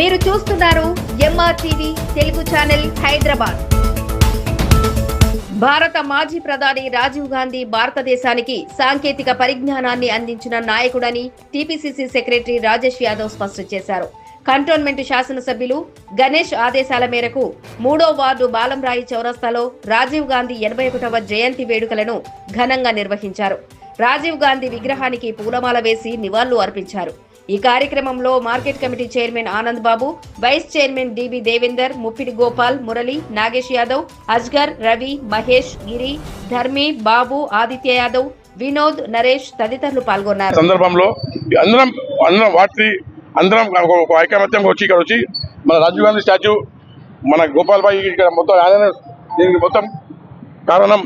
మీరు చూస్తున్నారు ఎంఆర్టీవీ తెలుగు ఛానల్ హైదరాబాద్. భారత మాజీ ప్రధాని రాజీవ్ గాంధీ భారతదేశానికి సాంకేతిక పరిజ్ఞానాన్ని అందించిన నాయకుడని టీపీసీసీ సెక్రటరీ రాజేష్ యాదవ్ స్పష్టం చేశారు. కంటోన్మెంట్ శాసనసభ్యులు గణేష్ ఆదేశాల మేరకు మూడో వార్డు బాలంరాయి చౌరస్తాలో రాజీవ్ గాంధీ ఎనభై ఒకటవ జయంతి వేడుకలను ఘనంగా నిర్వహించారు. రాజీవ్ గాంధీ విగ్రహానికి పూలమాల వేసి నివాళులు అర్పించారు. ఈ కార్యక్రమంలో market committee chairman Anand Babu vice chairman DB Devender Muppidi Gopal Murali Nagesh Yadav Asgar Ravi Mahesh Giri Dharmi Babu Aditya Yadav Vinod Naresh తదితరులు పాల్గొన్నారు. సందర్భంలో అందరం అందరం వాటి అందరం ఒక- ఒక వచ్చి ఇక్కడ వచ్చి మన రాజీవ్ గాంధీ స్టాచ్యూ మన గోపాల్ బాయ్ ఇక్కడ మొత్తం ఆయన దీనికి మొత్తం కారణం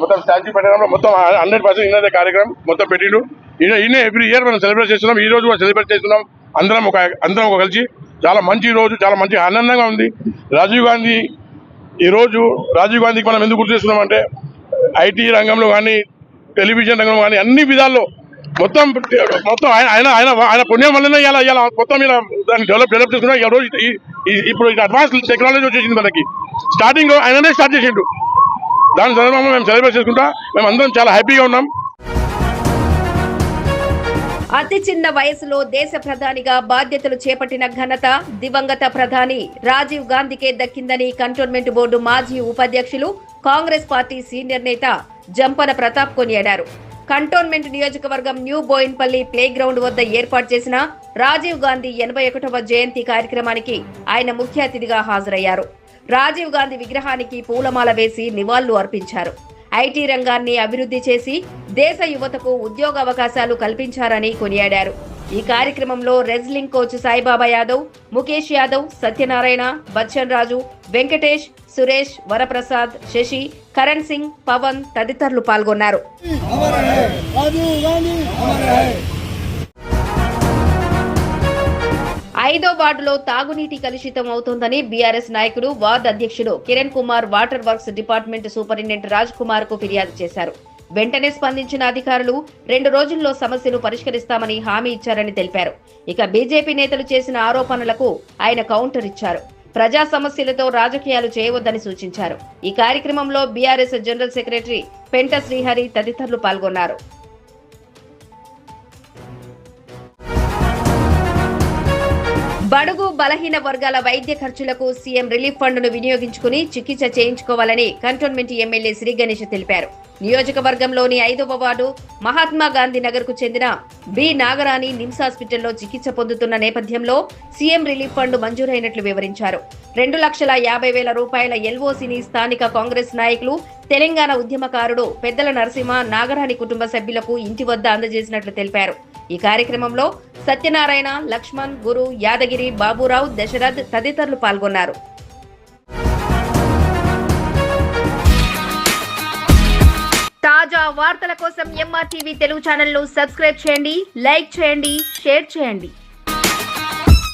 మొత్తం స్టాచ్యూ పెట్టడంలో మొత్తం హండ్రెడ్ పర్సెంట్ ఇన్నదే కార్యక్రమం మొత్తం పెట్టిండు. ఈయన ఎవ్రీ ఇయర్ మనం సెలబ్రేట్ చేస్తున్నాం. ఈ రోజు కూడా సెలబ్రేట్ చేస్తున్నాం. అందరం ఒక అందరం ఒక కలిసి చాలా మంచి రోజు చాలా మంచి ఆనందంగా ఉంది. రాజీవ్ గాంధీ ఈ రోజు రాజీవ్ గాంధీకి మనం ఎందుకు గుర్తు చేస్తున్నాం అంటే ఐటీ రంగంలో కానీ టెలివిజన్ రంగంలో కానీ అన్ని విధాల్లో మొత్తం మొత్తం ఆయన ఆయన ఆయన ఆయన పుణ్యం వల్లనే ఇలా ఇలా మొత్తం ఇలా దాన్ని డెవలప్ డెవలప్ చేసుకున్నా ఈ రోజు ఈ- ఈ- ఇప్పుడు అడ్వాన్స్ టెక్నాలజీ వచ్చేసింది మనకి. స్టార్టింగ్ ఆయననే స్టార్ట్ చేసిండు. దాని సందర్భంగా మేము సెలబ్రేట్ చేసుకుంటా మేము అందరం చాలా హ్యాపీగా ఉన్నాం. అతి చిన్న వయసులో దేశ ప్రధానిగా బాధ్యతలు చేపట్టిన ఘనత దివంగత ప్రధాని. రాజీవ్ గాంధీకే దక్కిందని కంటోన్మెంట్ బోర్డు మాజీ ఉపాధ్యక్షులు కాంగ్రెస్ పార్టీ సీనియర్ నేత జంపన ప్రతాప్ కొనియాడారు. కంటోన్మెంట్ నియోజకవర్గం న్యూ బోయిన్పల్లి ప్లే గ్రౌండ్ వద్ద ఏర్పాటు చేసిన రాజీవ్ గాంధీ ఎనభై ఒకటవ జయంతి కార్యక్రమానికి ఆయన ముఖ్య అతిథిగా హాజరయ్యారు. రాజీవ్ గాంధీ విగ్రహానికి పూలమాల వేసి నివాళులు అర్పించారు. ఐటీ రంగాన్ని అభివృద్ధి చేసి దేశ యువతకు ఉద్యోగ అవకాశాలు కల్పించారని కొనియాడారు. ఈ కార్యక్రమంలో రెజ్లింగ్ కోచ్ సాయిబాబా యాదవ్ ముఖేష్ యాదవ్ సత్యనారాయణ బచ్చన్ రాజు వెంకటేష్ సురేష్ వరప్రసాద్ శశి కరణ్ సింగ్ పవన్ తదితరులు పాల్గొన్నారు. ఐదో వార్డులో తాగునీటి కలుషితం అవుతోందని బీఆర్ఎస్ నాయకుడు వార్డు అధ్యక్షుడు Kiran Kumar water works department superintendent Raj కుమార్కు ఫిర్యాదు చేశారు. వెంటనే స్పందించిన అధికారులు రెండు రోజుల్లో సమస్యను పరిష్కరిస్తామని హామీ ఇచ్చారని తెలిపారు. ఇక బీజేపీ నేతలు చేసిన ఆరోపణలకు ఆయన కౌంటర్ ఇచ్చారు. ప్రజా సమస్యలతో రాజకీయాలు చేయవద్దని సూచించారు. ఈ కార్యక్రమంలో బీఆర్ఎస్ జనరల్ సెక్రటరీ పెంట శ్రీహరి తదితరులు పాల్గొన్నారు. బడుగు బలహీన వర్గాల వైద్య ఖర్చులకు సీఎం రిలీఫ్ ఫండ్ను వినియోగించుకుని చికిత్స చేయించుకోవాలని కంటోన్మెంట్ ఎమ్మెల్యే శ్రీ గణేష్ తెలిపారు. నియోజకవర్గంలోని ఐదవ వార్డు మహాత్మా గాంధీ నగర్కు చెందిన బి. నాగరాణి నిమ్స్ హాస్పిటల్లో చికిత్స పొందుతున్న నేపథ్యంలో సీఎం రిలీఫ్ ఫండ్ మంజూరైనట్లు వివరించారు. రెండు లక్షల యాభై వేల రూపాయల ఎల్ఓసిని స్థానిక కాంగ్రెస్ నాయకులు తెలంగాణ ఉద్యమకారుడు పెద్దల నరసింహ నాగరాణి కుటుంబ సభ్యులకు ఇంటి వద్ద అందజేసినట్లు తెలిపారు. ఈ కార్యక్రమంలో సత్యనారాయణ లక్ష్మణ్ గురు యాదగిరి బాబురావు దశరథ్ తదితరులు పాల్గొన్నారు. తాజా వార్తల కోసం ఎంఆర్టీవీ తెలుగు ఛానల్ను సబ్స్క్రైబ్ చేయండి లైక్ చేయండి షేర్ చేయండి.